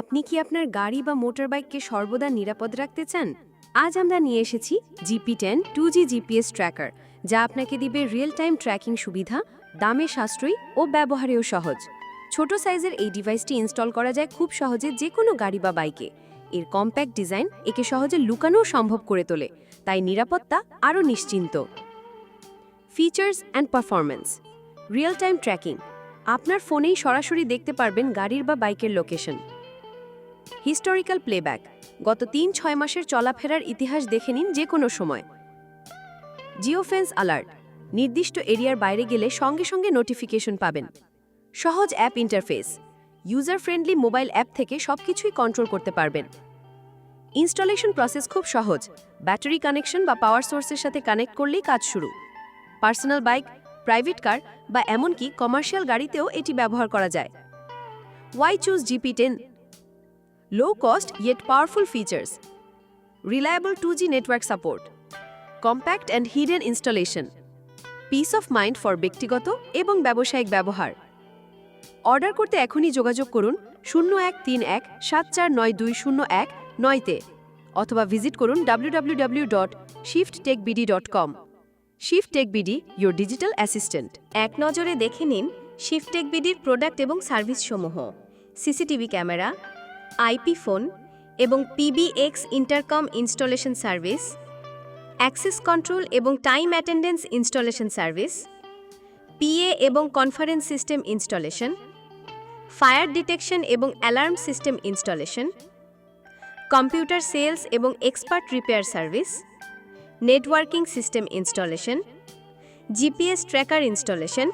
আপনি কি আপনার গাড়ি বা মোটরবাইককে সর্বদা নিরাপদ রাখতে চান? আজ আমরা নিয়ে এসেছি GP ten two G GPS tracker, যা আপনাকে দিবে রিয়েল টাইম ট্র্যাকিং সুবিধা, দামে সাশ্রয়ী ও ব্যবহারেও সহজ। ছোট সাইজের এই ডিভাইসটি ইনস্টল করা যায় খুব সহজে যে কোনো গাড়ি বা বাইকে। এর কম্প্যাক্ট ডিজাইন একে সহজে লুকানোও সম্ভব করে তোলে, তাই নিরাপত্তা আরও নিশ্চিন্ত। Features and performance real time tracking. আপনার ফোনেই সরাসরি দেখতে পারবেন গাড়ির বা বাইকের লোকেশন। হিস্টোরিক্যাল প্লেব্যাক গত তিন, ছয় মাসের চলাফেরার ইতিহাস দেখে নিন যে কোনো সময়। জিওফেন্স অ্যালার্ট নির্দিষ্ট এরিয়ার বাইরে গেলে সঙ্গে সঙ্গে নোটিফিকেশন পাবেন। সহজ app interface user friendly mobile app থেকে সবকিছুই কন্ট্রোল করতে পারবেন। ইনস্টলেশন প্রসেস খুব সহজ। ব্যাটারি কানেকশন বা পাওয়ার সোর্সের সাথে কানেক্ট করলেই কাজ শুরু। পার্সোনাল বাইক প্রাইভেট কার বা এমনকি কমার্শিয়াল গাড়িতেও এটি ব্যবহার করা যায়। Why choose GP ten low cost yet powerful features, reliable 2G network support, compact and hidden installation, peace of mind for ব্যক্তিগত এবং ব্যবসায়িক ব্যবহার. অর্ডার করতে এখনই যোগাযোগ করুন শূন্য এক তিন এক সাত চার নয় দুই শূন্য এক নয়তে অথবা ভিজিট করুন W W W dot shift tech B D dot com shift tech tech B D your digital assistant এক নজরে দেখে নিন শিফটেক বিডির প্রোডাক্ট এবং সার্ভিসসমূহ সিসিটিভি ক্যামেরা আইপি ফোন এবং PBX intercom installation service, access control এবং time attendance installation service, PA এবং conference system installation, fire detection এবং alarm system installation, computer sales এবং expert repair service, networking system installation, GPS tracker installation,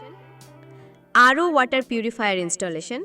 আরও water purifier installation.